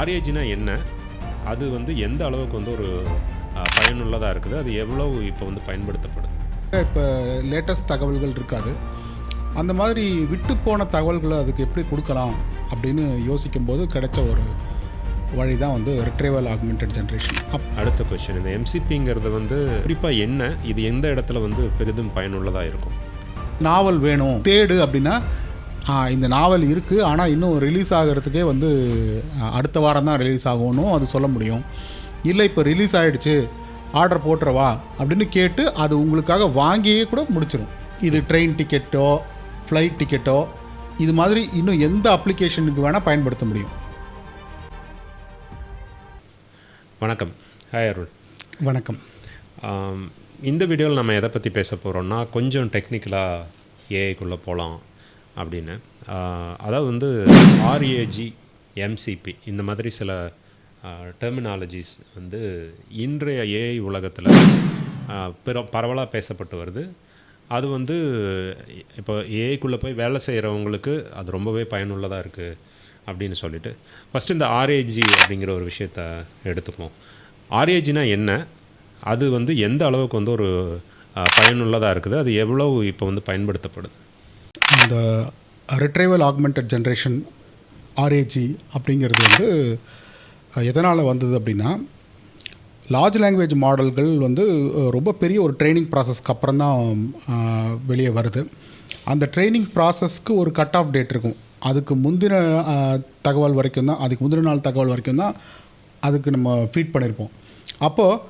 ஆர்ஏஜினா என்ன? அது வந்து எந்த அளவுக்கு வந்து ஒரு பயனுள்ளதாக இருக்குது? அது எவ்வளவு இப்போ வந்து பயன்படுத்தப்படுது? இப்போ லேட்டஸ்ட் தகவல்கள் இருக்காது. அந்த மாதிரி விட்டு போன தகவல்களை அதுக்கு எப்படி கொடுக்கலாம் அப்படின்னு யோசிக்கும்போது கிடைச்ச ஒரு வழி தான் வந்து ரிட்ரைவல் ஆக்மெண்டட் ஜென்ரேஷன் அப் அடுத்த கொஸ்டின் இந்த எம்சிபிங்கிறது வந்து குறிப்பாக என்ன? இது எந்த இடத்துல வந்து பெரிதும் பயனுள்ளதாக இருக்கும்? நாவல் வேணும். தேடு அப்படின்னா இந்த நாவல் இருக்குது ஆனால் இன்னும் ரிலீஸ் ஆகிறதுக்கே வந்து அடுத்த வாரம் தான் ரிலீஸ் ஆகணும் அது சொல்ல முடியும். இல்லை இப்போ ரிலீஸ் ஆகிடுச்சு ஆர்டர் போட்டுறவா? அப்படின்னு கேட்டு அது உங்களுக்காக வாங்கியே கூட முடிச்சிடும் இது ட்ரெயின் டிக்கெட்டோ ஃப்ளைட் டிக்கெட்டோ இது மாதிரி இன்னும் எந்த அப்ளிகேஷனுக்கு வேணால் பயன்படுத்த முடியும். வணக்கம். ஹாய் அருள் வணக்கம். இந்த வீடியோவில் நம்ம எதை பற்றி பேச போகிறோம்னா கொஞ்சம் டெக்னிக்கலாக ஏஐக்குள்ளே போகலாம் அப்படின்னு. அதாவது வந்து ஆர்ஏஜி எம்சிபி இந்த மாதிரி சில டெர்மினாலஜிஸ் வந்து இன்றைய ஏஐ உலகத்தில் பிற பரவலாக பேசப்பட்டு வருது. அது வந்து இப்போ ஏஐக்குள்ளே போய் வேலை செய்கிறவங்களுக்கு அது ரொம்பவே பயனுள்ளதாக இருக்குது அப்படின்னு சொல்லிட்டு. ஃபஸ்ட்டு இந்த ஆர்ஏஜி அப்படிங்கிற ஒரு விஷயத்த எடுத்துப்போம் ஆர்ஏஜினா என்ன? அது வந்து எந்த அளவுக்கு வந்து ஒரு பயனுள்ளதாக இருக்குது? அது எவ்வளவு இப்போ வந்து பயன்படுத்தப்படுது? இந்த ரிட்ரைவல் ஆக்மெண்டட் ஜென்ரேஷன் ஆர்ஏஜி அப்படிங்கிறது வந்து எதனால் வந்தது அப்படின்னா லார்ஜ் லாங்குவேஜ் மாடல்கள் வந்து ரொம்ப பெரிய ஒரு ட்ரைனிங் ப்ராசஸ்க்கு அப்புறம் தான் வெளியே வருது. அந்த ட்ரைனிங் ப்ராசஸ்க்கு ஒரு கட் ஆஃப் டேட் இருக்கும். அதுக்கு முந்தின தகவல் வரைக்கும் தான் அதுக்கு முந்தின நாள் தகவல் வரைக்கும் தான் அதுக்கு நம்ம ஃபீட் பண்ணியிருப்போம் அப்போது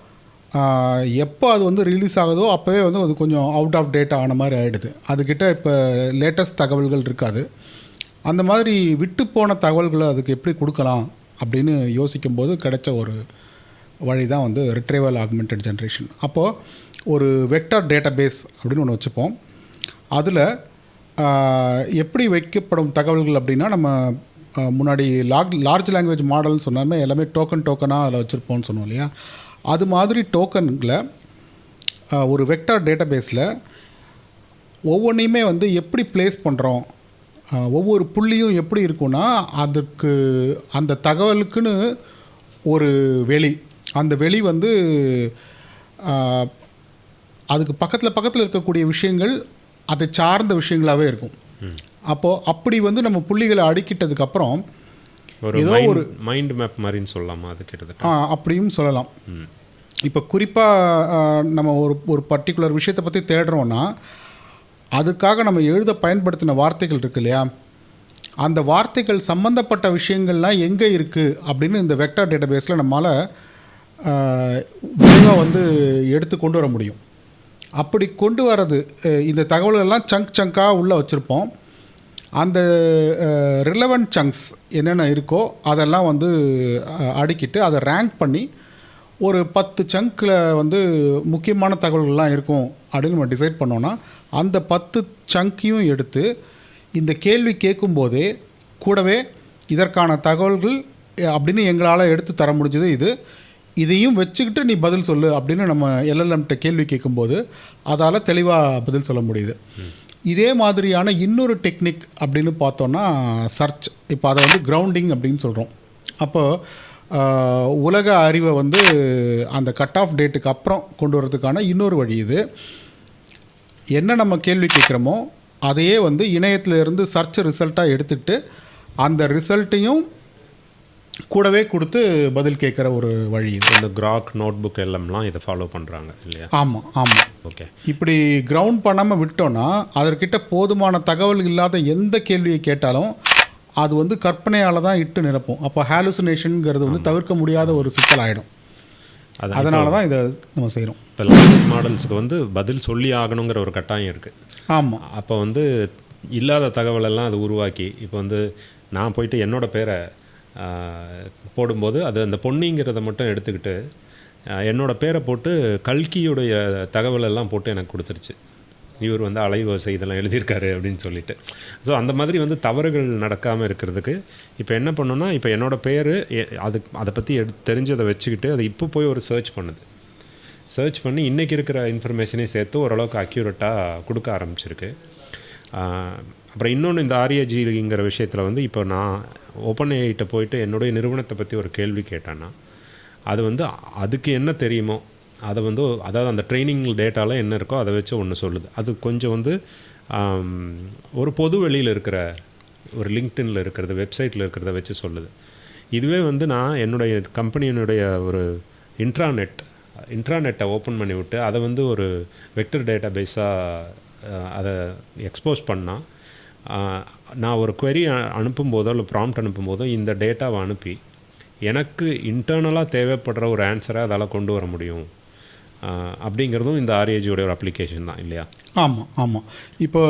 எப்போ அது வந்து ரிலீஸ் ஆகுதோ அப்போவே வந்து அது கொஞ்சம் அவுட் ஆஃப் டேட் ஆன மாதிரி ஆகிடுது அதுக்கிட்ட இப்போ லேட்டஸ்ட் தகவல்கள் இருக்காது. அந்த மாதிரி விட்டு போன தகவல்களை அதுக்கு எப்படி கொடுக்கலாம் அப்படின்னு யோசிக்கும்போது கிடைச்ச ஒரு வழி தான் வந்து ரிட்ரைவல் ஆக்மெண்டட் ஜென்ரேஷன் அப்போது ஒரு வெக்டார் டேட்டா பேஸ் அப்படின்னு ஒன்று வச்சுப்போம். அதில் எப்படி வைக்கப்படும் தகவல்கள் அப்படின்னா நம்ம முன்னாடி லாக் லார்ஜ் லாங்குவேஜ் மாடல்னு சொன்னாலுமே எல்லாமே டோக்கன் டோக்கனாக அதில் வச்சுருப்போம்னு சொன்னோம் இல்லையா? அது மாதிரி டோக்கன்களை ஒரு வெக்டார் டேட்டா பேஸில் ஒவ்வொன்றையுமே வந்து எப்படி ப்ளேஸ் பண்ணுறோம் ஒவ்வொரு புள்ளியும் எப்படி இருக்கும்னா அதுக்கு அந்த தகவலுக்குன்னு ஒரு வெளி. அந்த வெளி வந்து அதுக்கு பக்கத்தில் பக்கத்தில் இருக்கக்கூடிய விஷயங்கள் அதை சார்ந்த விஷயங்களாகவே இருக்கும். அப்போது அப்படி வந்து நம்ம புள்ளிகளை அடுக்கிட்டதுக்கப்புறம் ஒரு மைண்ட் மைண்ட் மேப் மாதிரின்னு சொல்லலாமா அது கிட்டத்தட்ட? ஆ, அப்படியும் சொல்லலாம். இப்போ குறிப்பாக நம்ம ஒரு ஒரு பர்டிகுலர் விஷயத்தை பற்றி தேடுறோன்னா அதுக்காக நம்ம எழுத பயன்படுத்தின வார்த்தைகள் இருக்கு இல்லையா? அந்த வார்த்தைகள் சம்மந்தப்பட்ட விஷயங்கள்லாம் எங்கே இருக்குது அப்படின்னு இந்த வெக்டார் டேட்டாபேஸில் நம்மளால் விரைவாக வந்து எடுத்து கொண்டு வர முடியும். அப்படி கொண்டு வர்றது இந்த தகவல்கள்லாம் சங்க் சங்காக உள்ளே வச்சுருப்போம். அந்த ரிலவெண்ட் சங்க்ஸ் என்னென்ன இருக்கோ அதெல்லாம் வந்து அடுக்கிட்டு அதை ரேங்க் பண்ணி ஒரு பத்து சங்க்கில் வந்து முக்கியமான தகவல்கள்லாம் இருக்கும் அப்படின்னு நம்ம டிசைட் பண்ணோன்னா அந்த பத்து சங்க்கையும் எடுத்து இந்த கேள்வி கேட்கும்போதே கூடவே இதற்கான தகவல்கள் அப்படின்னு எங்களால் எடுத்து தர முடிஞ்சது இது. இதையும் வச்சுக்கிட்டு நீ பதில் சொல்லு அப்படின்னு நம்ம எல்எல்எம்கிட்ட கேள்வி கேட்கும்போது அதால் தெளிவாக பதில் சொல்ல முடியுது. இதே மாதிரியான இன்னொரு டெக்னிக் அப்படின்னு பார்த்தோன்னா சர்ச் இப்போ அதை வந்து கிரவுண்டிங் அப்படின்னு சொல்கிறோம் அப்போது உலக அறிவை வந்து அந்த கட் ஆஃப் டேட்டுக்கு அப்புறம் கொண்டு வரதுக்கான இன்னொரு வழி இது. என்ன நம்ம கேள்வி கேட்குறோமோ அதையே வந்து இணையத்துல இருந்து சர்ச் ரிசல்ட்டாக எடுத்துக்கிட்டு அந்த ரிசல்ட்டையும் கூடவே கொடுத்து பதில் கேட்குற ஒரு வழி இது. இந்த கிராக் நோட் புக் எல்லாம்லாம் இதை ஃபாலோ பண்ணுறாங்க இல்லையா? ஆமாம் ஆமாம் ஓகே இப்படி கிரவுண்ட் பண்ணாமல் விட்டோன்னா அதற்கிட்ட போதுமான தகவல் இல்லாத எந்த கேள்வியை கேட்டாலும் அது வந்து கற்பனையால் தான் இட்டு நிரப்பும். அப்போ ஹாலுசினேஷனுங்கிறது வந்து தவிர்க்க முடியாத ஒரு சிக்கல் ஆகிடும் அதான் அதனால தான் இதை நம்ம செய்கிறோம் இப்போ லாங்குவேஜ் மாடல்ஸுக்கு வந்து பதில் சொல்லி ஆகணுங்கிற ஒரு கட்டாயம் இருக்குது ஆமாம் அப்போ வந்து இல்லாத தகவலெல்லாம் அது உருவாக்கி இப்போ வந்து நான் போயிட்டு என்னோட பேரை போடும்போது அது அந்த பொன்னிங்கிறத மட்டும் எடுத்துக்கிட்டு என்னோடய பேரை போட்டு கல்கியுடைய தகவலெல்லாம் போட்டு எனக்கு கொடுத்துருச்சு. இவர் வந்து அலைவரிசை இதெல்லாம் எழுதியிருக்காரு அப்படின்னு சொல்லிட்டு. ஸோ அந்த மாதிரி வந்து தவறுகள் நடக்காமல் இருக்கிறதுக்கு இப்போ என்ன பண்ணோன்னா இப்போ என்னோடய பேர் அது அதை பற்றி எடு தெரிஞ்சதை வச்சுக்கிட்டு அது இப்போ போய் ஒரு சர்ச் பண்ணுது. சர்ச் பண்ணி இன்றைக்கி இருக்கிற இன்ஃபர்மேஷனையும் சேர்த்து ஓரளவுக்கு அக்யூரேட்டாக கொடுக்க ஆரம்பிச்சிருக்கு. அப்புறம் இன்னொன்று இந்த ஆரியஜிங்கிற விஷயத்தில் வந்து இப்போ நான் ஓப்பன் ஏஐட்ட போயிட்டு என்னுடைய நிறுவனத்தை பற்றி ஒரு கேள்வி கேட்டேன்னா அது வந்து அதுக்கு என்ன தெரியுமோ அதை வந்து அதாவது அந்த ட்ரைனிங் டேட்டாவில் என்ன இருக்கோ அதை வச்சு ஒன்று சொல்லுது. அது கொஞ்சம் வந்து ஒரு பொது வெளியில் இருக்கிற ஒரு லிங்க்டின்ல இருக்கிறது வெப்சைட்டில் இருக்கிறத வச்சு சொல்லுது. இதுவே வந்து நான் என்னுடைய கம்பெனியினுடைய ஒரு இன்ட்ராநெட் இன்ட்ராநெட்டை ஓப்பன் பண்ணி விட்டு அதை வந்து ஒரு வெக்டர் டேட்டா பேஸாக அதை எக்ஸ்போஸ் பண்ணால் நான் ஒரு அ- அனுப்பும்போதோ இல்லை ப்ராம்ப்ட் அனுப்பும்போதோ இந்த டேட்டாவை அனுப்பி எனக்கு இன்டர்னலாக தேவைப்படுற ஒரு ஆன்சரை அதால் கொண்டு வர முடியும். அப்படிங்கிறதும் இந்த ஆர்ஏஜியோட ஒரு அப்ளிகேஷன் தான் இல்லையா? ஆமாம் ஆமாம் இப்போ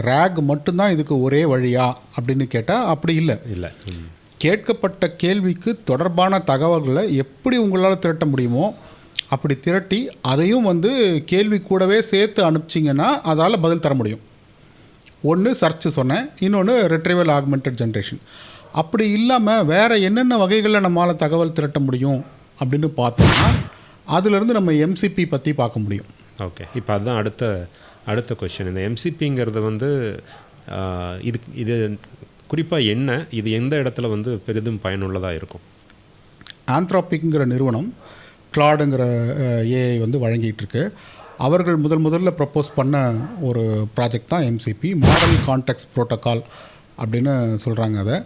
ரேக் மட்டும்தான் இதுக்கு ஒரே வழியா அப்படின்னு கேட்டால் அப்படி இல்லை. இல்லை கேட்கப்பட்ட கேள்விக்கு தொடர்பான தகவல்களை எப்படி உங்களால் திரட்ட முடியுமோ அப்படி திரட்டி அதையும் வந்து கேள்வி கூடவே சேர்த்து அனுப்பிச்சிங்கன்னா அதால் பதில் தர முடியும். ஒன்று சர்ச் சொன்னேன் இன்னொன்று ரெட்ரிவல் ஆக்மெண்டட் ஜென்ரேஷன் அப்படி இல்லாமல் வேறு என்னென்ன வகைகளில் நம்மளால் தகவல் திரட்ட முடியும் அப்படின்னு பார்த்தோம்னா அதிலிருந்து நம்ம எம்சிபி பற்றி பார்க்க முடியும். ஓகே இப்போ அதுதான் அடுத்த அடுத்த கொஷின் இந்த எம்சிபிங்கிறது வந்து இது இது குறிப்பாக என்ன? இது எந்த இடத்துல வந்து பெரிதும் பயனுள்ளதாக இருக்கும்? ஆந்த்ராபிக்ங்கிற நிறுவனம் கிளாடுங்கிற ஏஐ வந்து வழங்கிட்டு இருக்கு. அவர்கள் முதல் முதல்ல ப்ரப்போஸ் பண்ண ஒரு ப்ராஜெக்ட் தான் எம்சிபி மாடல் கான்டெக்ட் ப்ரோட்டோக்கால் அப்படின்னு சொல்கிறாங்க அதை.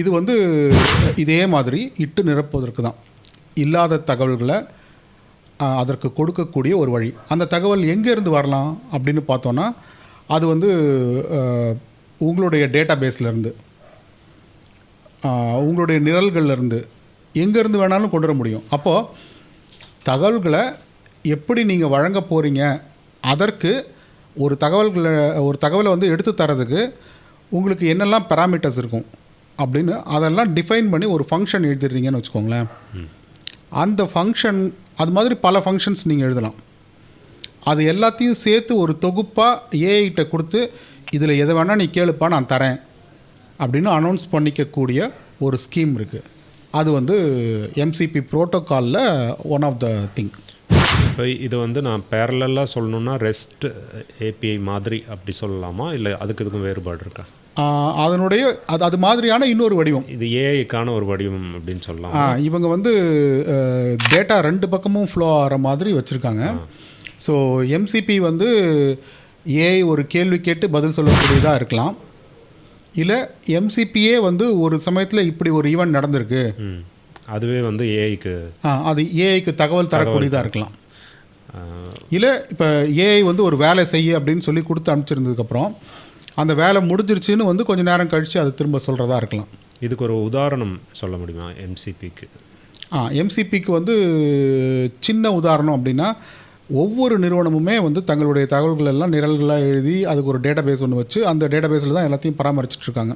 இது வந்து இதே மாதிரி இட்டு நிரப்புவதற்கு தான். இல்லாத தகவல்களை அதற்கு கொடுக்கக்கூடிய ஒரு வழி. அந்த தகவல் எங்கேருந்து வரலாம் அப்படின்னு பார்த்தோன்னா அது வந்து உங்களுடைய டேட்டா பேஸ்லேருந்து உங்களுடைய நிரல்கள்லேருந்து எங்கேருந்து வேணாலும் கொண்டு வர முடியும். அப்போது தகவல்களை எப்படி நீங்கள் வழங்க போகிறீங்க அதற்கு ஒரு தகவல்களை ஒரு தகவலை வந்து எடுத்து தரதுக்கு உங்களுக்கு என்னெல்லாம் பேராமீட்டர்ஸ் இருக்கும் அப்படின்னு அதெல்லாம் டிஃபைன் பண்ணி ஒரு ஃபங்க்ஷன் எழுதிடுறீங்கன்னு வச்சுக்கோங்களேன். அந்த ஃபங்க்ஷன் அது மாதிரி பல ஃபங்க்ஷன்ஸ் நீங்கள் எழுதலாம். அது எல்லாத்தையும் சேர்த்து ஒரு தொகுப்பாக ஏஐட்ட கொடுத்து இதில் எதை வேணால் நீ கேளுப்பா நான் தரேன் அப்படின்னு அனௌன்ஸ் பண்ணிக்கக்கூடிய ஒரு ஸ்கீம் இருக்குது அது வந்து எம்சிபி ப்ரோட்டோகாலில் ஒன் ஆஃப் த திங் இப்போ இது வந்து நான் பேரலாக சொல்லணும்னா ரெஸ்ட் ஏபிஐ மாதிரி அப்படி சொல்லலாமா? இல்லை அதுக்கு இதுக்கும் வேறுபாடு இருக்கா? அதனுடைய அது அது மாதிரியான இன்னொரு வடிவம். இது ஏஐக்கான ஒரு வடிவம் அப்படின்னு சொல்லலாம்? இவங்க வந்து டேட்டா ரெண்டு பக்கமும் ஃப்ளோ ஆகிற மாதிரி வச்சுருக்காங்க. ஸோ எம்சிபி வந்து ஏஐ ஒரு கேள்வி கேட்டு பதில் சொல்லக்கூடியதாக இருக்கலாம். இல்லை எம்சிபியே வந்து ஒரு சமயத்தில் இப்படி ஒரு ஈவெண்ட் நடந்திருக்கு. அதுவே வந்து ஏஐக்கு ஆ, அது ஏஐக்கு தகவல் தரக்கூடியதாக இருக்கலாம். இல்லை இப்போ ஏஐ வந்து ஒரு வேலை செய்ய அப்படின்னு சொல்லி கொடுத்து அனுப்பிச்சிருந்ததுக்கப்புறம் அந்த வேலை முடிஞ்சிருச்சுன்னு வந்து கொஞ்சம் நேரம் கழித்து அது திரும்ப சொல்கிறதா இருக்கலாம். இதுக்கு ஒரு உதாரணம் சொல்ல முடியுமா எம்சிபிக்கு ஆ எம்சிபிக்கு வந்து சின்ன உதாரணம் அப்படின்னா ஒவ்வொரு நிறுவனமுமே வந்து தங்களுடைய தகவல்கள் எல்லாம் நிரல்களாக எழுதி அதுக்கு ஒரு டேட்டா பேஸ் ஒன்று வச்சு அந்த டேட்டா பேஸில் தான் எல்லாத்தையும் பராமரிச்சுட்டு இருக்காங்க.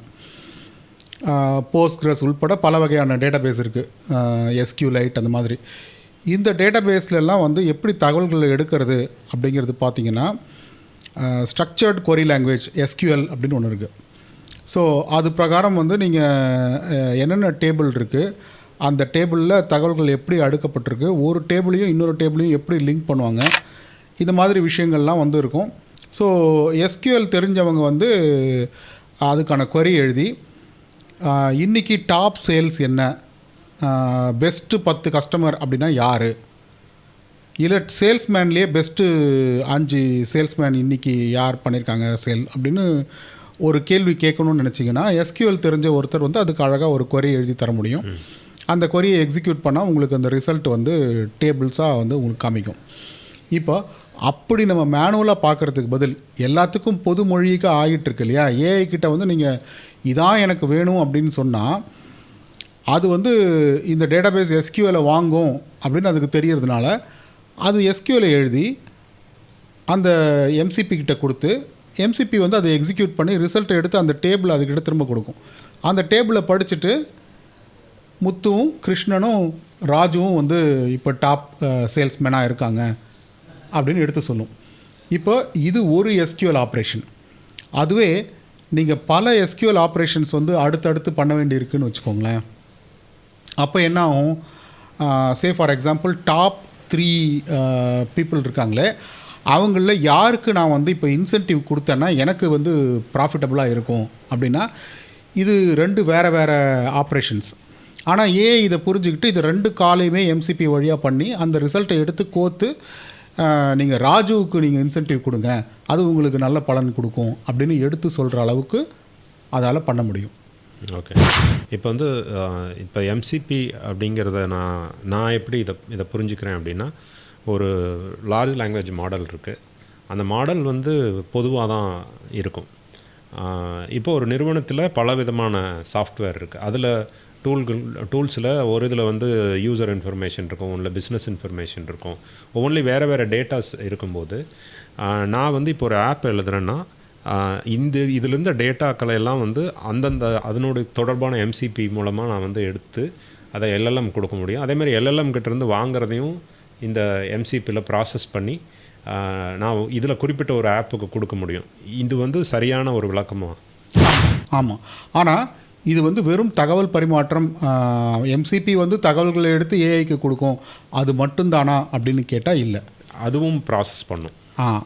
போஸ்ட்கிரஸ் உள்பட பல வகையான டேட்டா பேஸ் இருக்குது எஸ்கியூலைட் அந்த மாதிரி. இந்த டேட்டா பேஸ்லலாம் வந்து எப்படி தகவல்களை எடுக்கிறது அப்படிங்கிறது பார்த்தீங்கன்னா ஸ்ட்ரக்சர்ட் கொரி லாங்குவேஜ் எஸ்கியூஎல் அப்படின்னு ஒன்று இருக்குது ஸோ அது பிரகாரம் வந்து நீங்கள் என்னென்ன டேபிள் இருக்குது அந்த டேபிளில் தகவல்கள் எப்படி அடுக்கப்பட்டிருக்கு ஒரு டேபிளையும் இன்னொரு டேபிளையும் எப்படி லிங்க் பண்ணுவாங்க இந்த மாதிரி விஷயங்கள்லாம் வந்து இருக்கும். ஸோ எஸ்கியூஎல் தெரிஞ்சவங்க வந்து அதுக்கான கொரி எழுதி இன்றைக்கி டாப் சேல்ஸ் என்ன பெஸ்ட்டு பத்து கஸ்டமர் அப்படின்னா யார்? இல்லை சேல்ஸ்மேன்லேயே பெஸ்ட்டு அஞ்சு சேல்ஸ்மேன் இன்னைக்கு யார் பண்ணியிருக்காங்க சேல் அப்படின்னு ஒரு கேள்வி கேட்கணும்னு நினச்சிங்கன்னா எஸ்கியூஎல் தெரிஞ்ச ஒருத்தர் வந்து அதுக்கு அழகாக ஒரு query எழுதி தர முடியும். அந்த கொரியை எக்ஸிக்யூட் பண்ணால் உங்களுக்கு அந்த ரிசல்ட் வந்து டேபிள்ஸாக வந்து உங்களுக்கு காமிக்கும். இப்போ அப்படி நம்ம மேனுவலாக பார்க்குறதுக்கு பதில் எல்லாத்துக்கும் பொது மொழிக்கு ஆகிட்டு இருக்கு இல்லையா? ஏஐ கிட்ட வந்து நீங்கள் இதான் எனக்கு வேணும் அப்படின்னு சொன்னால் அது வந்து இந்த டேட்டாபேஸ் எஸ்கியூஎலை வாங்கும் அப்படின்னு அதுக்கு தெரியறதுனால அது எஸ்கியூஎலை எழுதி அந்த எம்சிபி கிட்ட கொடுத்து எம்சிபி வந்து அதை எக்ஸிக்யூட் பண்ணி ரிசல்ட்டை எடுத்து அந்த டேபிள் அதுக்கிட்ட திரும்ப கொடுக்கும். அந்த டேபிளை படிச்சுட்டு முத்துவும் கிருஷ்ணனும் ராஜுவும் வந்து இப்போ டாப் சேல்ஸ்மேனாக இருக்காங்க அப்படின்னு எடுத்து சொல்லும். இப்போ இது ஒரு எஸ்கியூஎல் ஆப்ரேஷன் அதுவே நீங்கள் பல எஸ்கியூஎல் ஆப்ரேஷன்ஸ் வந்து அடுத்தடுத்து பண்ண வேண்டியிருக்குன்னு வச்சுக்கோங்களேன். அப்போ என்ன ஆகும்? Say for example top three people இருக்காங்களே அவங்களில் யாருக்கு நான் வந்து இப்போ இன்சென்டிவ் கொடுத்தேன்னா எனக்கு வந்து ப்ராஃபிட்டபுளாக இருக்கும். அப்படின்னா இது ரெண்டு வேறு வேறு ஆப்ரேஷன்ஸ் ஆனால் ஏன் இதை புரிஞ்சுக்கிட்டு இது ரெண்டு காலையுமே எம்சிபி வழியாக பண்ணி அந்த ரிசல்ட்டை எடுத்து கோத்து நீங்கள் ராஜுவுக்கு நீங்கள் இன்சென்டிவ் கொடுங்க. அது உங்களுக்கு நல்ல பலன் கொடுக்கும். அப்படின்னு எடுத்து சொல்கிற அளவுக்கு அதால் பண்ண முடியும். ஓகே இப்போ வந்து இப்போ எம்சிபி அப்படிங்கிறத நான் நான் எப்படி இதை இதை புரிஞ்சுக்கிறேன் அப்படின்னா ஒரு லார்ஜ் லாங்குவேஜ் மாடல் இருக்குது அந்த மாடல் வந்து பொதுவாக தான் இருக்கும். இப்போ ஒரு நிறுவனத்தில் பல விதமான சாஃப்ட்வேர் இருக்குது அதில் டூல்கள் டூல்ஸில் ஒரு இதில் வந்து யூசர் இன்ஃபர்மேஷன் இருக்கும் ஒன்றில் பிஸ்னஸ் இன்ஃபர்மேஷன் இருக்கும். ஒவ்வொன்றிலையும் வேறு வேறு டேட்டாஸ் இருக்கும்போது நான் வந்து இப்போ ஒரு ஆப் எழுதுறேன்னா இந்த இதுலேருந்து டேட்டாக்களை எல்லாம் வந்து அந்தந்த அதனுடைய தொடர்பான எம்சிபி மூலமாக நான் வந்து எடுத்து அதை எல்எல்எம் கொடுக்க முடியும். அதே மாதிரி எல்எல்எம் கிட்டேருந்து வாங்குறதையும் இந்த எம்சிபியில் ப்ராசஸ் பண்ணி நான் இதில் குறிப்பிட்ட ஒரு ஆப்புக்கு கொடுக்க முடியும். இது வந்து சரியான ஒரு விளக்கமா? ஆமாம் ஆனால் இது வந்து வெறும் தகவல் பரிமாற்றம் எம்சிபி வந்து தகவல்களை எடுத்து ஏஐக்கு கொடுக்கும் அது மட்டும்தானா அப்படின்னு கேட்டால் இல்லை. அதுவும் ப்ராசஸ் பண்ணும்.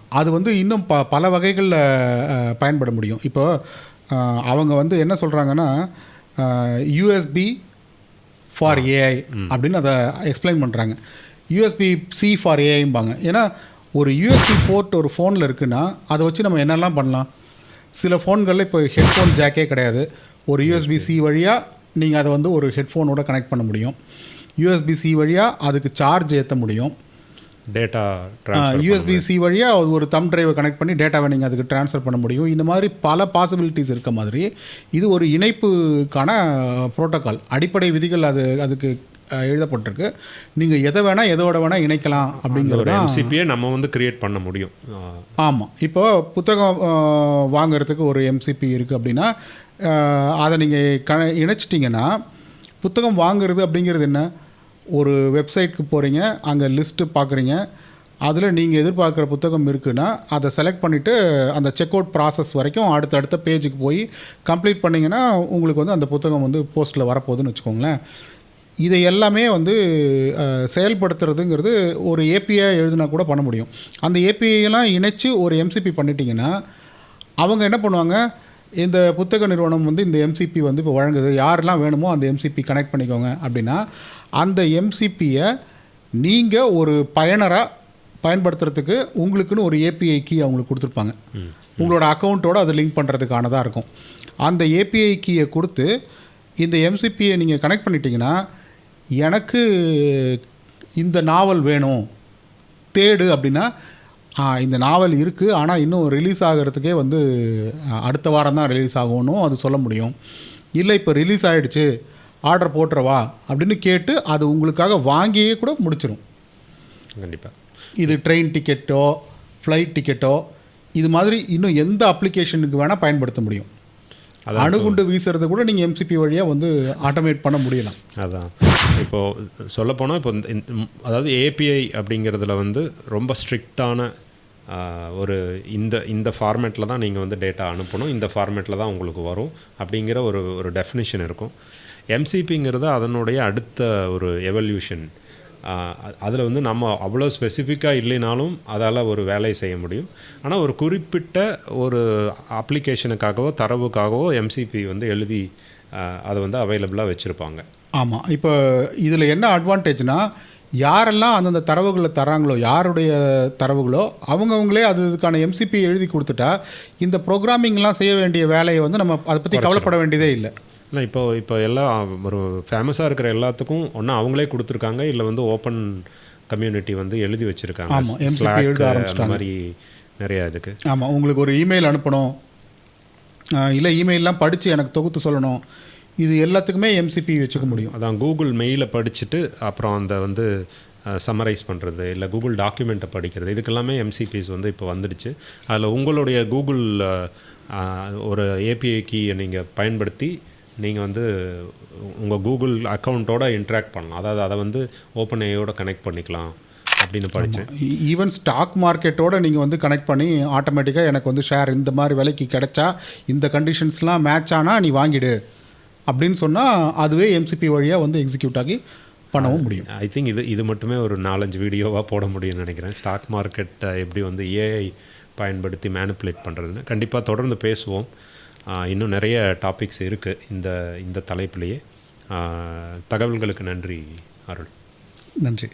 அது வந்து இன்னும் ப பல வகைகளில் பயன்பட முடியும். இப்போ ஆ, அவங்க வந்து என்ன சொல்கிறாங்கன்னா யூஎஸ்பி ஃபார் ஏஐ அப்படின்னு அதை எக்ஸ்பிளைன் பண்ணுறாங்க யூஎஸ்பி சி ஃபார் ஏஐம்பாங்க ஏன்னா ஒரு யூஎஸ்பி போர்ட் ஒரு ஃபோனில் இருக்குன்னா அதை வச்சு நம்ம என்னெல்லாம் பண்ணலாம்? சில ஃபோன்களில் இப்போ ஹெட்ஃபோன் ஜாக்கே கிடையாது. ஒரு யூஎஸ்பி சி வழியாக நீங்கள் அதை வந்து ஒரு ஹெட்ஃபோனோட கனெக்ட் பண்ண முடியும். யூஎஸ்பி சி வழியாக அதுக்கு சார்ஜ் ஏற்ற முடியும். டேட்டா யூஎஸ்பி சி வழியாக ஒரு தம் டிரைவை கனெக்ட் பண்ணி டேட்டாவை நீங்கள் அதுக்கு ட்ரான்ஸ்ஃபர் பண்ண முடியும். இந்த மாதிரி பல பாசிபிலிட்டிஸ் இருக்க மாதிரி இது ஒரு இணைப்புக்கான புரோட்டோகால் அடிப்படை விதிகள் அது அதுக்கு எழுதப்பட்டிருக்கு. நீங்கள் எதை வேணால் எதோட வேணால் இணைக்கலாம் அப்படிங்கிறது எம்சிபியை நம்ம வந்து கிரியேட் பண்ண முடியும். ஆமாம் இப்போ புத்தகம் வாங்குறதுக்கு ஒரு எம்சிபி இருக்குது அப்படின்னா அதை நீங்கள் க இணைச்சிட்டிங்கன்னா புத்தகம் வாங்குறது அப்படிங்கிறது என்ன? ஒரு வெப்சைட்க்கு போகிறீங்க அங்கே லிஸ்ட்டு பார்க்குறீங்க அதில் நீங்கள் எதிர்பார்க்குற புத்தகம் இருக்குன்னா அதை செலக்ட் பண்ணிவிட்டு அந்த செக் அவுட் ப்ராசஸ் வரைக்கும் அடுத்தடுத்த பேஜுக்கு போய் கம்ப்ளீட் பண்ணிங்கன்னா உங்களுக்கு வந்து அந்த புத்தகம் வந்து போஸ்ட்டில் வரப்போகுதுன்னு வச்சுக்கோங்களேன். இதை எல்லாமே வந்து செயல்படுத்துறதுங்கிறது ஒரு ஏபிஐ எழுதுனா கூட பண்ண முடியும். அந்த ஏபிஐலாம் இணைச்சி ஒரு எம்சிபி பண்ணிட்டீங்கன்னா அவங்க என்ன பண்ணுவாங்க இந்த புத்தக நிறுவனம் வந்து இந்த எம்சிபி வந்து இப்போ வழங்குது. யாரெல்லாம் வேணுமோ அந்த எம்சிபி கனெக்ட் பண்ணிக்கோங்க அப்படின்னா அந்த எம்சிபியை நீங்கள் ஒரு பயனராக பயன்படுத்துறதுக்கு உங்களுக்குன்னு ஒரு ஏபிஐ கீ அவங்களுக்கு கொடுத்துருப்பாங்க. உங்களோட அக்கௌண்ட்டோட அதை லிங்க் பண்ணுறதுக்கானதாக இருக்கும். அந்த ஏபிஐ கீயை கொடுத்து இந்த எம்சிபியை நீங்கள் கனெக்ட் பண்ணிட்டீங்கன்னா எனக்கு இந்த நாவல் வேணும். தேடு அப்படின்னா இந்த நாவல் இருக்குது ஆனால் இன்னும் ரிலீஸ் ஆகிறதுக்கே வந்து அடுத்த வாரம் தான் ரிலீஸ் ஆகணும் அது சொல்ல முடியும். இல்லை இப்போ ரிலீஸ் ஆகிடுச்சு ஆர்டர் போட்டுறவா அப்படின்னு கேட்டு அது உங்களுக்காக வாங்கியே கூட முடிச்சிடும் கண்டிப்பாக இது ட்ரெயின் டிக்கெட்டோ ஃப்ளைட் டிக்கெட்டோ இது மாதிரி இன்னும் எந்த அப்ளிகேஷனுக்கு வேணால் பயன்படுத்த முடியும். அணுகுண்டு வீசுறதை கூட நீங்கள் எம்சிபி வழியாக வந்து ஆட்டோமேட் பண்ண முடியலாம். அதான். இப்போது சொல்லப்போனால் இப்போ அதாவது ஏபிஐ அப்படிங்கிறதுல வந்து ரொம்ப ஸ்ட்ரிக்டான ஒரு இந்த இந்த ஃபார்மேட்டில் தான் நீங்கள் வந்து டேட்டா அனுப்பணும். இந்த ஃபார்மேட்டில் தான் உங்களுக்கு வரும் அப்படிங்கிற ஒரு ஒரு டெஃபினிஷன் இருக்கும். எம்சிபிங்கிறது அதனுடைய அடுத்த ஒரு எவல்யூஷன் அதில் வந்து நம்ம அவ்வளோ ஸ்பெசிஃபிக்காக இல்லைனாலும் அதால் ஒரு வேலையை செய்ய முடியும். ஆனால் ஒரு குறிப்பிட்ட ஒரு அப்ளிகேஷனுக்காகவோ தரவுக்காகவோ எம்சிபி வந்து எழுதி அதை வந்து அவைலபிளாக வச்சுருப்பாங்க. ஆமாம் இப்போ இதில் என்ன அட்வான்டேஜ்னால் யாரெல்லாம் அந்தந்த தரவுகளை தராங்களோ யாருடைய தரவுகளோ அவங்கவுங்களே அது இதுக்கான எம்சிபி எழுதி கொடுத்துட்டா இந்த ப்ரோக்ராமிங்லாம் செய்ய வேண்டிய வேலையை வந்து நம்ம அதை பற்றி கவலைப்பட வேண்டியதே இல்லை. இல்லை இப்போ இப்போ எல்லாம் ஒரு ஃபேமஸாக இருக்கிற எல்லாத்துக்கும் ஒன்றா அவங்களே கொடுத்துருக்காங்க இல்லை வந்து ஓப்பன் கம்யூனிட்டி வந்து எழுதி வச்சுருக்காங்க. எழுத. மாதிரி நிறையா இதுக்கு. ஆமாம் உங்களுக்கு ஒரு இமெயில் அனுப்பணும். இல்லை இமெயிலெலாம் படித்து எனக்கு தொகுத்து சொல்லணும். இது எல்லாத்துக்குமே எம்சிபி வச்சுக்க முடியும். அதான் கூகுள் மெயிலை படிச்சுட்டு அப்புறம் அந்த வந்து சம்மரைஸ் பண்ணுறது இல்லை கூகுள் டாக்குமெண்ட்டை படிக்கிறது இதுக்கெல்லாமே எம்சிபிஸ் வந்து இப்போ வந்துடுச்சு. அதில் உங்களுடைய கூகுள் ஒரு ஏபிஐ கீயை நீங்கள் பயன்படுத்தி நீங்கள் வந்து உங்கள் கூகுள் அக்கௌண்ட்டோட இன்ட்ராக்ட் பண்ணலாம். அதாவது அதை வந்து ஓப்பன் ஏயோட கனெக்ட் பண்ணிக்கலாம் அப்படின்னு படித்தேன் ஈவன் ஸ்டாக் மார்க்கெட்டோட நீங்கள் வந்து கனெக்ட் பண்ணி ஆட்டோமேட்டிக்காக எனக்கு வந்து ஷேர் இந்த மாதிரி விலைக்கு கிடைச்சா இந்த கண்டிஷன்ஸ்லாம் மேட்ச் ஆனால் நீ வாங்கிடு. அப்படின்னு சொன்னால் அதுவே எம்சிபி வழியாக வந்து எக்ஸிக்யூட் ஆகி பண்ணவும் முடியும். ஐ திங்க் இது இது மட்டுமே ஒரு நாலஞ்சு வீடியோவாக போட முடியும்னு நினைக்கிறேன். ஸ்டாக் மார்க்கெட்டை எப்படி வந்து ஏஐ பயன்படுத்தி மேனிப்புலேட் பண்ணுறதுன்னு கண்டிப்பாக தொடர்ந்து பேசுவோம். இன்னும் நிறைய டாபிக்ஸ் இருக்குது இந்த இந்த தலைப்பிலேயே. தகவல்களுக்கு நன்றி அருள். நன்றி.